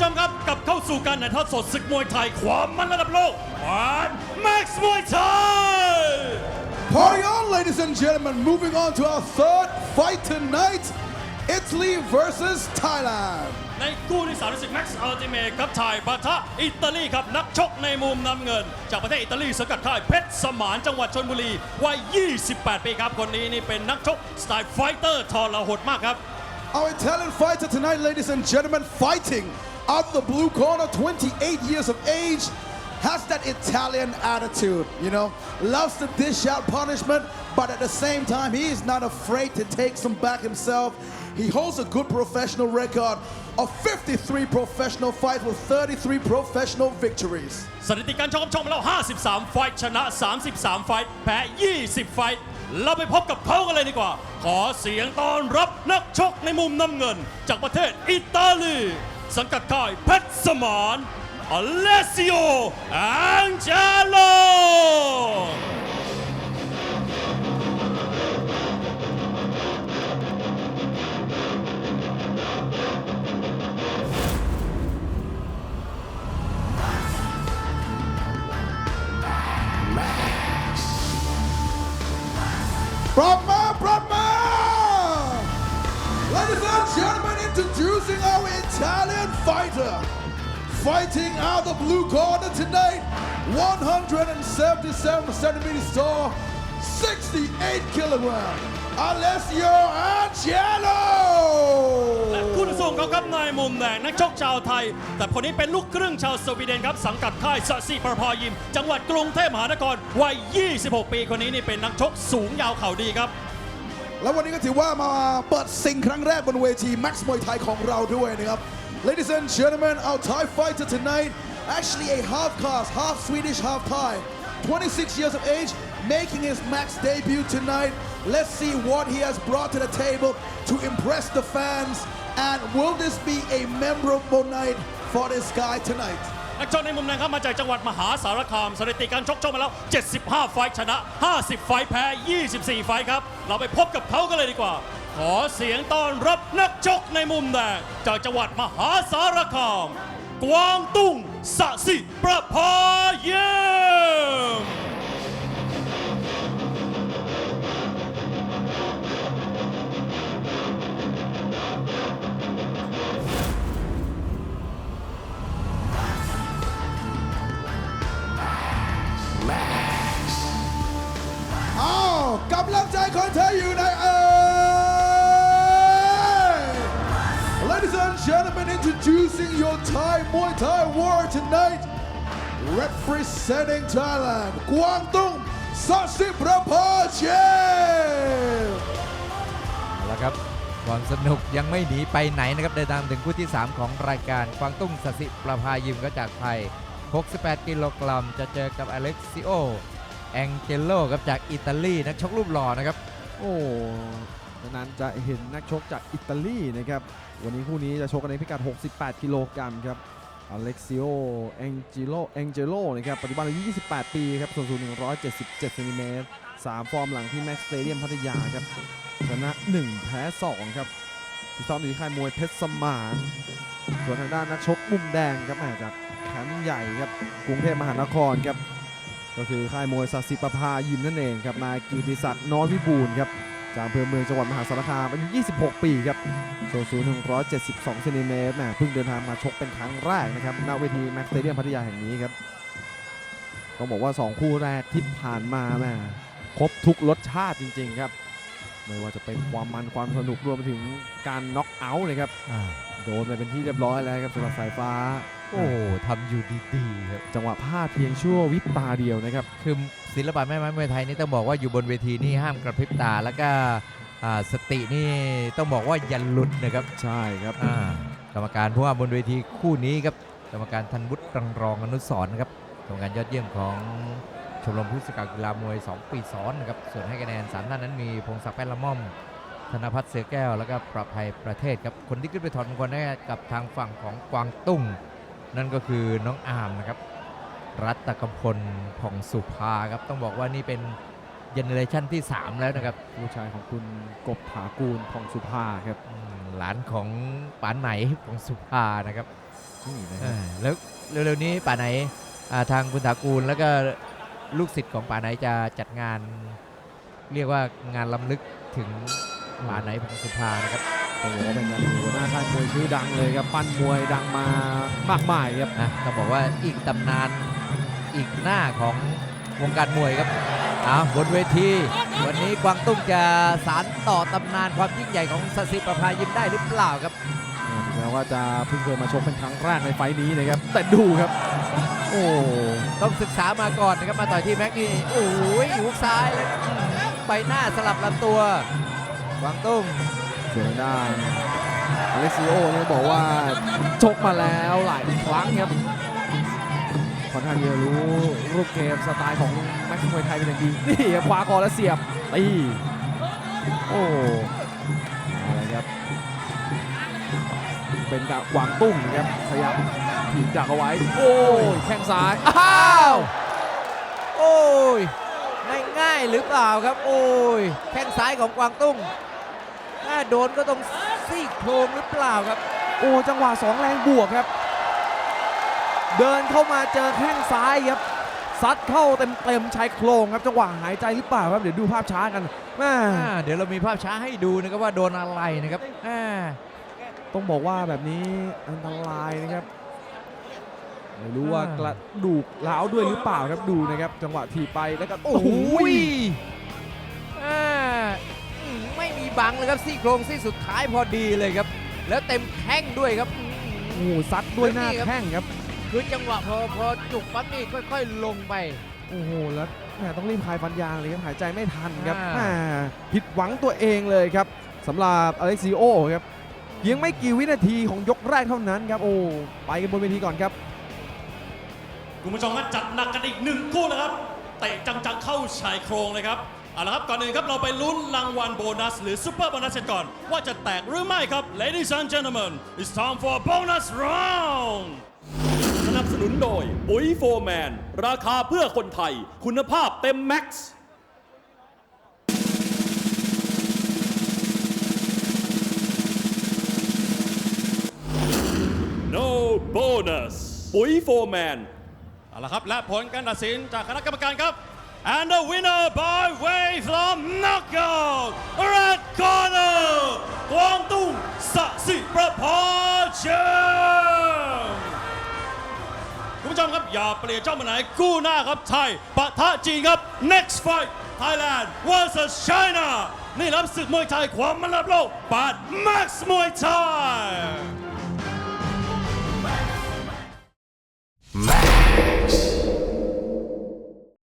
ผู้ชมครับกลับเข้าสู่การถ่ายทอดสดศึกมวยไทยความมันระดับโลกวันแม็กซ์มวยไทย Party on, ladies and gentlemen. Moving on to our third fight tonight Italy versus Thailand. ในคู่ที่3ในศึกแม็กซ์อัลติเมทครับไทยปะทะอิตาลีครับ นักชกในมุมน้ำเงิน จากประเทศอิตาลีสังกัดค่ายเพชรสมานจังหวัดชนบุรีวัย 28 ปีครับ คนนี้นี่เป็นนักชกสไตล์ไฟเตอร์ทรหดมากครับ Our Italian fighter tonight, ladies and gentlemen, fighting out of the blue corner, 28 years of age, has that Italian attitude, you know, loves to dish out punishment, but at the same time, he is not afraid to take some back himself. He holds a good professional record of 53 professional fights with 33 professional victories. สถิติการชกชกมาแล้ว 53 ไฟท์ชนะ 33 ไฟท์แพ้ 20 ไฟท์เราไปพบกับเขากันเลยดีกว่า ขอเสียงต้อนรับนักชกในมุมน้ำเงิน จากประเทศอิตาลี สังกัดค่ายเพชรสมานอเลซิโออังเจโล fighter. Fighting out the blue corner tonight, 177 centimeters tall, 68 kilogram, Alessio และ Angelo! คู่ต่อสู้ของเขาครับในมุมแดงนักชกชาวไทย แต่คนนี้เป็นลูกครึ่งชาวสวีเดนครับ สังกัดค่ายสสีประพายิม จังหวัดกรุงเทพมหานครวัย 26 ปีคนนี้นี่เป็นนักชกสูงยาวเข่าดีครับ แล้ววันนี้ก็ถือว่ามาเปิดซิงครั้งแรกบนเวที Max มวยไทยของเราด้วยนะครับ Ladies and gentlemen our Thai fighter tonight actually a half caste half Swedish half Thai 26 years of age making his Max debut tonight let's see what he has brought to the table to impress the fans and will this be a memorable night for this guy tonight นักชกในมุมแดงครับมาจากจังหวัดมหาสารคาม สถิติการชกชกมาแล้ว 75 ไฟท์ชนะ 50 ไฟท์แพ้ 24 ไฟท์ครับ เราไปพบกับเขากันเลยดีกว่า ขอเสียงต้อนรับนักชกในมุมแดงจากจังหวัดมหาสารคาม กวางตุ้งสะสิประภาเยมอ้าวกำลังใจคนไทยอยู่น introducing your Thai Muay Thai war tonight representing Thailand กวางตุ้งสัสิประภาเชฟเอาละครับความสนุกยังไม่หนีไปไหนนะครับเดินทางถึงคู่ที่ 3 ของรายการกวางตุ้งสสิประภายิมก็จากไทย 68 กิโลกรัมจะเจอกับอเล็กซิโอแองเจโลครับจากอิตาลีนักชกรูปหล่อนะครับ โอ้ นานจะเห็นนักชกจากอิตาลีนะครับ วันนี้คู่นี้จะชกกันในพิกัด 68 กิโลกรัมครับอเล็กซิโอแองจิโลแองเจโลนะครับ ปัจจุบันอายุ 28 ปีครับ ส่วนสูง 177เซนติเมตร3ฟอร์มหลังที่แม็กซ์สเตเดียมพัทยาครับ ชนะ 1 แพ้ 2 ครับที่ซ้อมอยู่ที่ค่ายมวยเพชรสมาน ส่วนทางด้านนักชกมุมแดงครับม่จากแคมป์ใหญ่ครับ กรุงเทพมหานครครับ ก็คือค่ายมวยสัสิประภายิมนั่นเองครับ นายกิติศักดิ์น้อยวิบูลครับ จากอำเภอเมืองจังหวัดมหาสารคามอายุ 26 ปีครับส่วนสูง172เซนติเมตรแหมเพิ่งเดินทางมาชกเป็นครั้งแรกนะครับณเวทีแม็กซ์สเตเดียมพัทยาแห่งนี้ครับต้องบอกว่า 2 คู่แรกที่ผ่านมาแหมครบทุกรสชาติจริง ๆ ครับ ไม่ว่าจะเป็นความมันความสนุกรวมไปถึงการน็อกเอาท์เลยครับโดนไปเป็นที่เรียบร้อยแล้วครับสำหรับสายฟ้า โอ้ทำอยู่ดีๆครับจังหวะพลาดเพียงชั่ววิบตาเดียวนะครับคือ ศิลปะแม่ไม้มวยไทยนี่ต้องบอกว่าอยู่บนเวทีนี่ห้ามกระพริบตาแล้วก็อ่าสตินี่ต้องบอกว่าอย่าหลุดนะครับใช่ครับ อ่ากรรมการผู้ว่าบนเวทีคู่นี้ครับกรรมการธันวุฒิรังรองอนุสรณ์นะครับกรรมการยอดเยี่ยมของชมรมผู้สื่อข่าวกีฬามวย 2 ปีซ้อนนะครับส่วนให้คะแนนสามท่านนั้นมีพงศักดิ์แป้นละม่อม ธนพัฒน์เสือแก้ว แล้วก็ประภัยประเทศครับคนที่ขึ้นไปถอดมงคลให้กับทางฝั่งของกวางตุ้ง นั่นก็คือน้องอามนะครับ รัตกำพลผ่องสุภาครับ ต้องบอกว่านี่เป็นเจเนอเรชันที่ 3 แล้วนะครับ ลูกชายของคุณกบถากูลพองสุภาครับอืมหลานของป๋าไหนของสุภานะครับนี่นะคเอรับอแล้วเร็วๆนี้ป๋าไหนอ่าทางคุณถากูลแล้วก็ลูกศิษย์ของป๋าไหนจะจัดงาน เรียกว่างานล้ำลึกถึงป๋าไหนพงสุภานะครับ ต้องบอกว่าเป็นการหัวหน้าค่ายมวยชื่อดังเลยครับ ปั้นมวยดังมามากมายครับ นะต้องบอกว่าอีกตำนาน อีกหน้าของวงการมวยครับเอาบนเวที วันนี้กวางตุ้งจะสารต่อตำนานความยิ่งใหญ่ของสสิประภายิมได้หรือเปล่าครับถึงแม้ว่าจะเพิ่งเคยมาชกเป็นครั้งแรกในไฟล์นี้นะครับ แต่ดูครับ โอ้ต้องศึกษามาก่อนนะครับมาต่อยที่แม็กนี่โอ้ยหุกซ้ายเลยอื้อหือใบหน้าสลับลำตัวกวางตุ้งส่วนทางด้านอเล็กซิโอเนี่ยบอกว่าชกมาแล้วหลายครั้งครับ ค่อนข้างจะรู้รูปเกมสไตล์ของแม็กซ์มวยไทยเป็นอย่างดีนี่ครับขวาคอแล้วเสียบตีโอ้อะไรครับ เป็นกะหวังตุ้งครับพยายามถีบจักเอาไว้ โอ้ยแข้งซ้าย อ้าว โอ้ยง่ายหรือเปล่าครับ โอ้ยแข้งซ้ายของกวางตุ้งถ้าโดนก็ต้องซี่โครงหรือเปล่าครับ โอ้จังหวะสองแรงบวกครับ เดินเข้ามาเจอแข้งซ้ายครับซัดเข้าเต็มๆชายโครงครับจังหวะหายใจหรือเปล่าครับเดี๋ยวดูภาพช้ากันแม่อ่าเดี๋ยวเรามีภาพช้าให้ดูนะครับว่าโดนอะไรนะครับอ่าต้องบอกว่าแบบนี้อันตรายนะครับไม่รู้ว่ากระดูกร้าวด้วยหรือเปล่าครับดูนะครับ จังหวะถีบไปแล้วก็โอ้โอ้โหโหอ่าอืมไม่มีบังเลยครับซี่โครงซี่สุดท้ายพอดีเลยครับ แล้วเต็มแข้งด้วยครับอืมโอ้โหซัดด้วยหน้าแข้งครับ คือจังหวะพอพอจุกปั๊บนี่ค่อย ๆ ลงไป โอ้โหแล้วแหมต้องรีบคลายฟันยางเลยครับหายใจไม่ทันครับอ่าแหมผิดหวังตัวเองเลยครับสำหรับอเล็กซิโอครับเพียงไม่กี่วินาทีของยกแรกเท่านั้นครับโอ้ไปกันบนเวทีก่อนครับ คุณผู้ชมครับจัดหนักกันอีกหนึ่งคู่นะครับเตะจังๆเข้าชายโครงเลยครับเอาละครับก่อนอื่นครับเราไปลุ้นรางวัลโบนัส หรือซูเปอร์โบนัสกันก่อน ว่าจะแตกหรือไม่ครับ Ladies and gentlemen it's time for bonus round ส นับสนุนโดยปุ๋ยโฟร์แมน ราคาเพื่อคนไทย คุณภาพเต็มแม็กซ์ No bonus ปุ๋ยโฟร์แมน เอาละครับ และผลการตัดสินจากคณะกรรมการครับ and the winner by way from knockout red corner กวางตุ้งสสิประภาเชมคุณผู้ ชมครับ อย่าเปลี่ยนเจ้ามาไหนกู้หน้าครับไทยปะทะจีนครับ next fight Thailand vs China นี่รับศึกมวยไทยความมันระดับโลกปาด Max มวยไทย